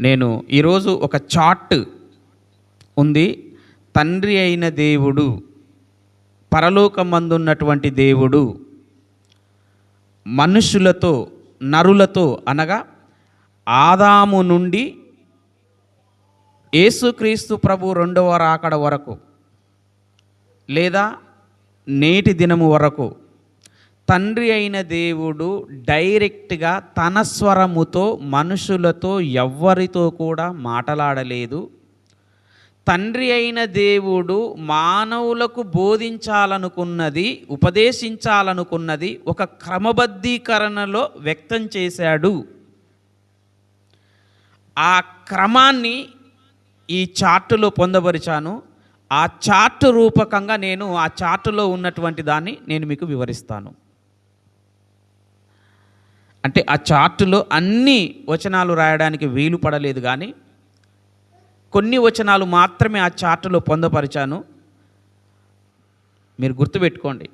నేను ఈరోజు ఒక చార్ట్ ఉంది. తండ్రి అయిన దేవుడు పరలోకమందున్నటువంటి దేవుడు మనుషులతో నరులతో అనగా ఆదాము నుండి యేసుక్రీస్తు ప్రభు రెండవ రాకడ వరకు లేదా నేటి దినము వరకు తండ్రి అయిన దేవుడు డైరెక్ట్గా తన స్వరముతో మనుషులతో ఎవ్వరితో కూడా మాటలాడలేదు. తండ్రి అయిన దేవుడు మానవులకు బోధించాలనుకున్నది ఉపదేశించాలనుకున్నది ఒక క్రమబద్ధీకరణలో వ్యక్తం చేశాడు. ఆ క్రమాన్ని ఈ చార్టులో పొందపరిచాను ఆ చార్టు రూపకంగా నేను ఆ చార్టులో ఉన్నటువంటి దాన్ని నేను మీకు వివరిస్తాను. అంటే ఆ చార్టులో అన్ని వచనాలు రాయడానికి వీలు పడలేదు కానీ కొన్ని వచనాలు మాత్రమే ఆ చార్టులో పొందపరిచాను. మీరు గుర్తుపెట్టుకోండి.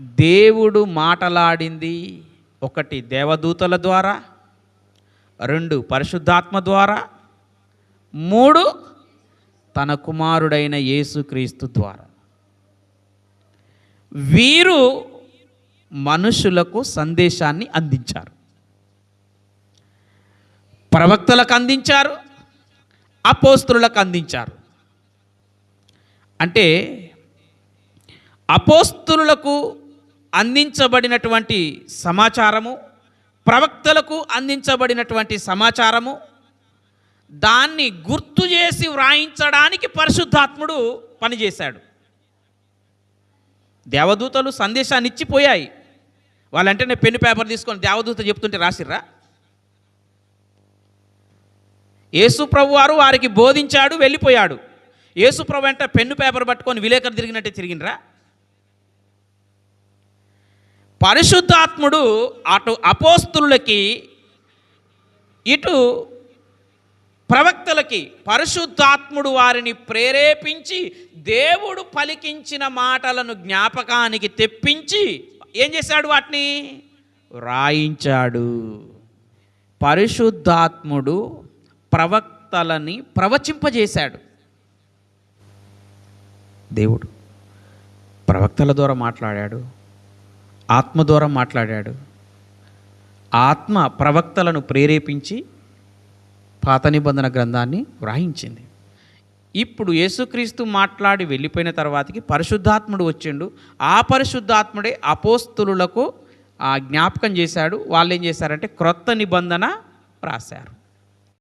దేవుడు మాటలాడింది ఒకటి దేవదూతల ద్వారా రెండు పరిశుద్ధాత్మ ద్వారా మూడు తన కుమారుడైన యేసుక్రీస్తు ద్వారా. వీరు మనుషులకు సందేశాన్ని అందించారు. ప్రవక్తలకు అందించారు అపోస్తులకు అందించారు. అంటే అపోస్తులకు అందించబడినటువంటి సమాచారము ప్రవక్తలకు అందించబడినటువంటి సమాచారము దాన్ని గుర్తు చేసి వ్రాయించడానికి పరిశుద్ధాత్ముడు పనిచేశాడు. దేవదూతలు సందేశాన్ని ఇచ్చిపోయాయి. వాళ్ళంటేనే పెన్ను పేపర్ తీసుకొని దేవదూత చెప్తుంటే రాసిర్రా? యేసు ప్రభు వారు వారికి బోధించాడు వెళ్ళిపోయాడు. యేసు ప్రభు వెంట పెన్ను పేపర్ పట్టుకొని విలేకరు తిరిగినట్టే తిరిగినరా పరిశుద్ధాత్ముడు అటు అపోస్తులకి ఇటు ప్రవక్తలకి పరిశుద్ధాత్ముడు వారిని ప్రేరేపించి దేవుడు పలికించిన మాటలను జ్ఞాపకానికి తెప్పించి ఏం చేశాడు వాటిని? రాయించాడు. పరిశుద్ధాత్ముడు ప్రవక్తలని ప్రవచింపజేశాడు. దేవుడు ప్రవక్తల ద్వారా మాట్లాడాడు ఆత్మ ద్వారా మాట్లాడాడు. ఆత్మ ప్రవక్తలను ప్రేరేపించి పాత నిబంధన గ్రంథాన్ని వ్రాయించింది ఇప్పుడు యేసుక్రీస్తు మాట్లాడి వెళ్ళిపోయిన తర్వాతకి పరిశుద్ధాత్ముడు వచ్చిండు. ఆ పరిశుద్ధాత్ముడే అపోస్తులకు ఆ జ్ఞాపకం చేశాడు. వాళ్ళు ఏం చేశారంటే క్రొత్త నిబంధన రాశారు.